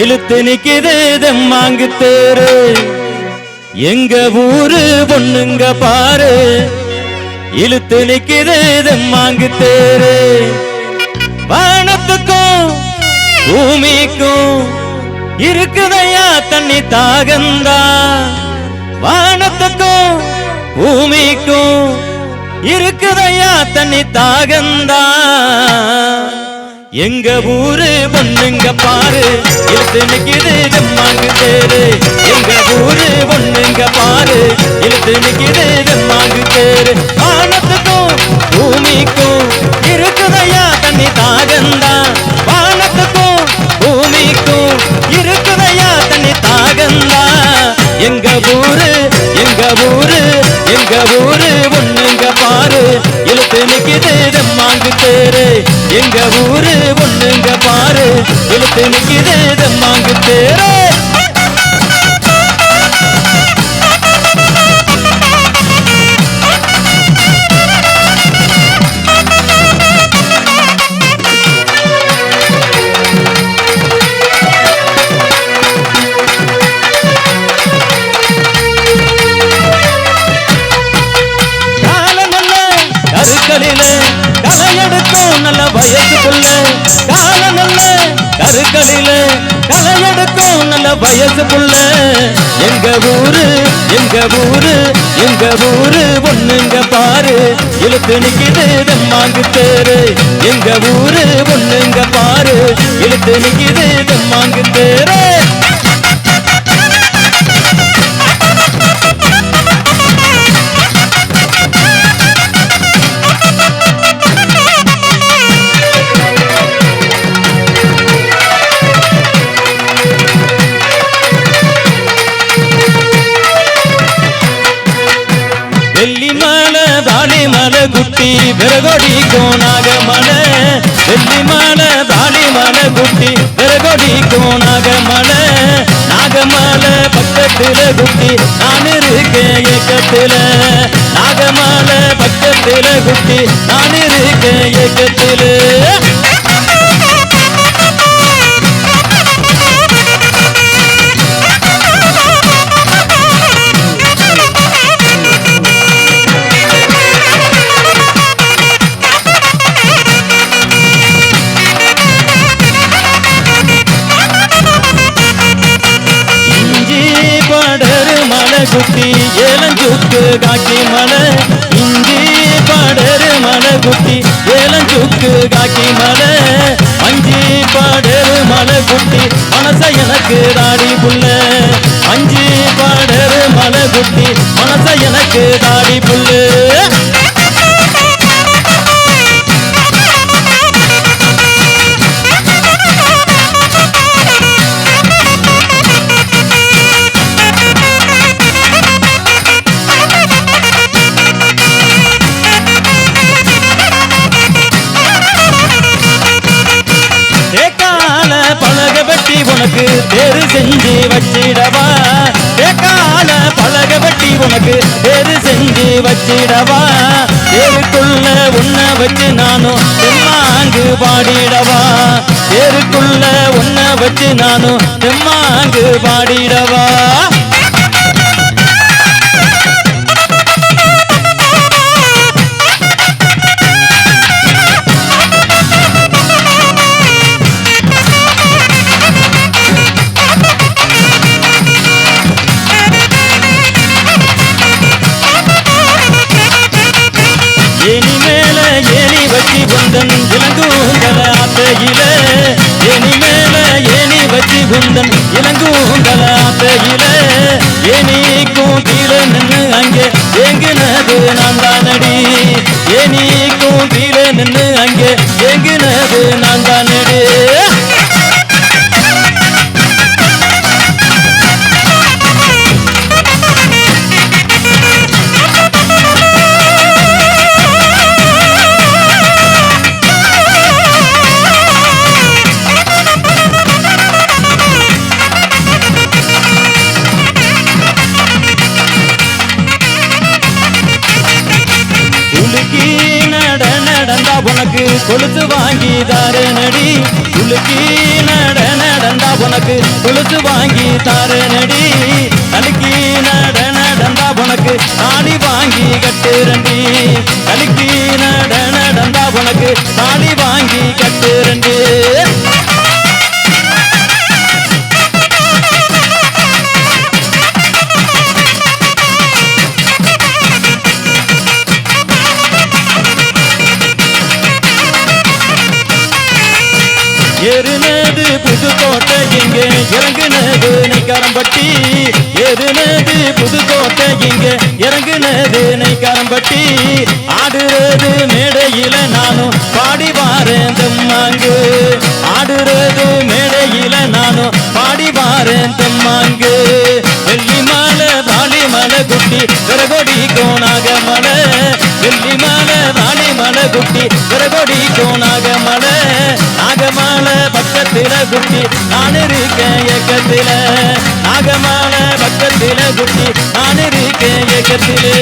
இழுத்து நிக்குது தெம்மாங்கு தேரு எங்க ஊரு பொண்ணுங்க பாரு. இழுத்து நிக்குது தெம்மாங்கு தேரு வானத்துக்கும் பூமிக்கும் இருக்குதையா தண்ணி தாகந்தா. வானத்துக்கும் பூமிக்கும் இருக்குதையா தண்ணி தாகந்தா. எங்க ஊரு பொண்ணுங்க பாரு. இழுத்து நிக்குது தெம்மாங்கு தேரு. எங்க ஊரு பொண்ணுங்க பாரு. இழுத்து நிக்குது தெம்மாங்கு தேரு. வானத்துக்கும் பூமிக்கும் இருக்குதையா தண்ணி தாகந்தா. வானத்துக்கும் பூமிக்கும் இருக்குதையா தண்ணி தாகந்தா. எங்க ஊரு எங்க ஊரு எங்க ஊரு பொண்ணுங்க பாரு. இழுத்து நிக்குது தெம்மாங்கு தேரு எங்க ஊரு ஒண்ணுங்க பாரு. இழுத்து நிக்குது தெம்மாங்கு தேரு வயசு புள்ள எங்க ஊரு எங்க ஊரு எங்க ஊரு ஒண்ணுங்க பாரு. இழுத்து நிக்கிது தம்மாங்கு தேரு. எங்க ஊரு ஒண்ணுங்க பாரு. இழுத்து நிக்கிது தம்மாங்கு தேரு. குட்டி விறகொடி கோணாக மலை வெள்ளி மலை தாலி மலை குட்டி விறகொடி கோணாக மலை நாகமலை பக்கத்துல குட்டி நான் இருக்கேன் ஏக்கத்துல நாகமலை பக்கத்துல குட்டி நான் இருக்கேன் ஏக்கத்துல படரு குட்டி ஏலஞ்சுக்கு காக்கி மலை இஞ்சி பாடரு மலை குட்டி ஏலஞ்சுக்கு காக்கி மலை அஞ்சி பாடரு மலை குட்டி மனச எனக்கு தாடி புல்ல. அஞ்சி பாடரு மலை குட்டி மனச எனக்கு தாடி புல்லு. வச்சிடவா தேருக்குள்ள உன்ன வச்சு நானும் தெம்மாங்கு பாடிடவா? தேருக்குள்ள உன்ன வச்சு நானும் தெம்மாங்கு பாடிடவா? வச்சி குந்தன் இளங்கூங்கல ஆத்தையில ஏனிக்கும் கீழே நின்று அங்கே ஏங்குனது நான் தானடி ஏனிக்கும் கீழே நின்று அங்கே ஏங்குனது நான் நடந்தா வாங்கி தார நடி உலுக்கி நட நடந்தா உனக்கு. கொலுசு வாங்கி தாரனடி. தலுக்கி நட நடந்தா உனக்கு. தாலி வாங்கி கட்டுரண்டி கலுக்கி நட நடந்தா உனக்கு. தாலி இறங்குனது எதுனது புது புதுக்கோட்டை இங்க இறங்குனது நெய்க்காரம்பட்டி ஆடுறது மேடையில நானும் பாடி வாரேன் தெம்மாங்கு ஆடுறது மேடையில நானும் பாடி வாரேன் தெம்மாங்கு குட்டி நான் இருக்க ஏக்கத்தில நாகமான பக்கத்தில குட்டி நான் இருக்க ஏக்கத்திலே